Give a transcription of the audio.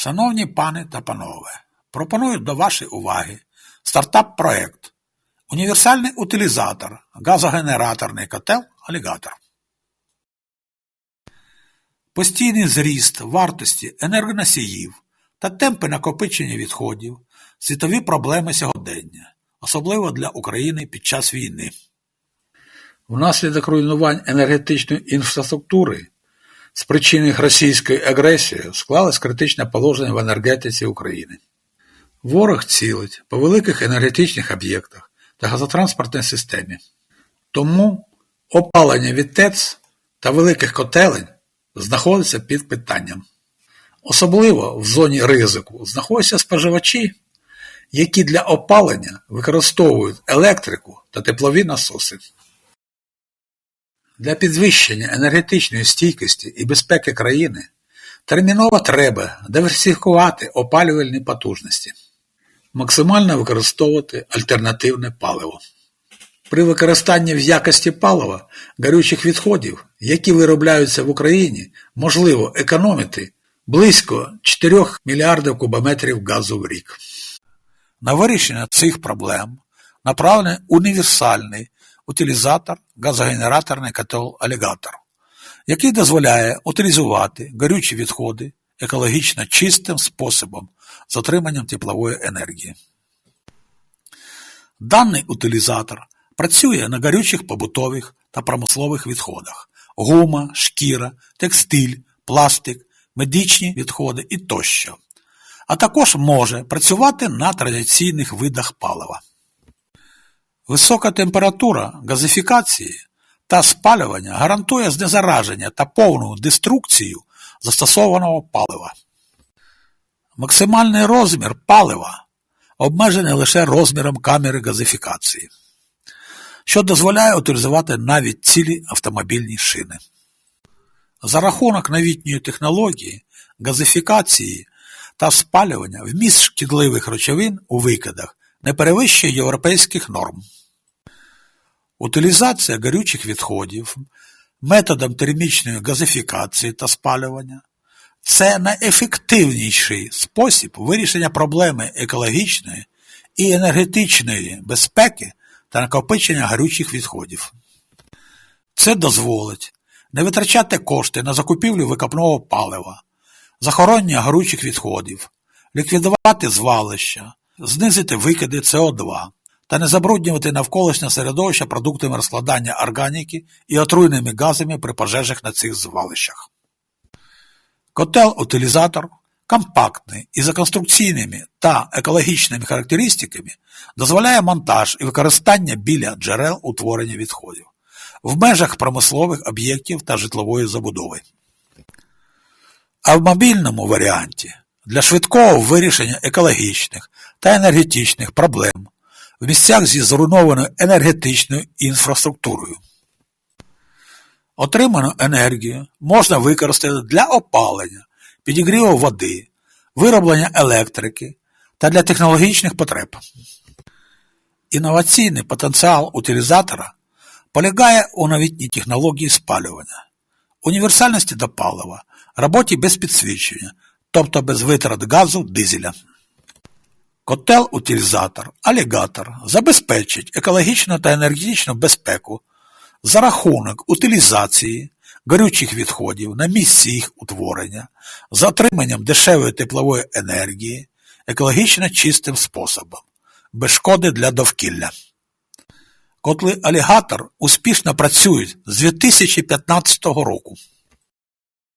Шановні пани та панове, пропоную до вашої уваги стартап-проект Універсальний утилізатор газогенераторний котел «Алігатор». Постійний зріст вартості енергоносіїв та темпи накопичення відходів – світові проблеми сьогодення, особливо для України під час війни. Внаслідок руйнувань енергетичної інфраструктури, спричинених російською агресією, склалось критичне положення в енергетиці України. Ворог цілить по великих енергетичних об'єктах та газотранспортній системі. Тому опалення від ТЕЦ та великих котелень знаходиться під питанням. Особливо в зоні ризику знаходяться споживачі, які для опалення використовують електрику та теплові насоси. Для підвищення енергетичної стійкості і безпеки країни терміново треба диверсифікувати опалювальні потужності, максимально використовувати альтернативне паливо. При використанні в якості палива горючих відходів, які виробляються в Україні, можливо економити близько 4 мільярдів кубометрів газу в рік. На вирішення цих проблем направлений універсальний утилізатор газогенераторний котел «Алігатор», який дозволяє утилізувати горючі відходи екологічно чистим способом з отриманням теплової енергії. Даний утилізатор працює на горючих побутових та промислових відходах – гума, шкіра, текстиль, пластик, медичні відходи і тощо, а також може працювати на традиційних видах палива. Висока температура газифікації та спалювання гарантує знезараження та повну деструкцію застосованого палива. Максимальний розмір палива обмежений лише розміром камери газифікації, що дозволяє утилізувати навіть цілі автомобільні шини. За рахунок новітньої технології газифікації та спалювання вміст шкідливих речовин у викидах не перевищує європейських норм. Утилізація горючих відходів методом термічної газифікації та спалювання – це найефективніший спосіб вирішення проблеми екологічної і енергетичної безпеки та накопичення горючих відходів. Це дозволить не витрачати кошти на закупівлю викопного палива, захоронення горючих відходів, ліквідувати звалища, знизити викиди СО2 та не забруднювати навколишнє середовище продуктами розкладання органіки і отруйними газами при пожежах на цих звалищах. Котел-утилізатор компактний і за конструкційними та екологічними характеристиками дозволяє монтаж і використання біля джерел утворення відходів в межах промислових об'єктів та житлової забудови. А в мобільному варіанті для швидкого вирішення екологічних та енергетичних проблем в місцях зі зруйнованою енергетичною інфраструктурою. Отриману енергію можна використати для опалення, підігріву води, вироблення електрики та для технологічних потреб. Інноваційний потенціал утилізатора полягає у новітній технології спалювання, універсальності до палива, роботі без підсвічення, тобто без витрат газу дизеля. Котел-утилізатор «Алігатор» забезпечить екологічну та енергетичну безпеку за рахунок утилізації горючих відходів на місці їх утворення з отриманням дешевої теплової енергії екологічно чистим способом, без шкоди для довкілля. Котли «Алігатор» успішно працюють з 2015 року.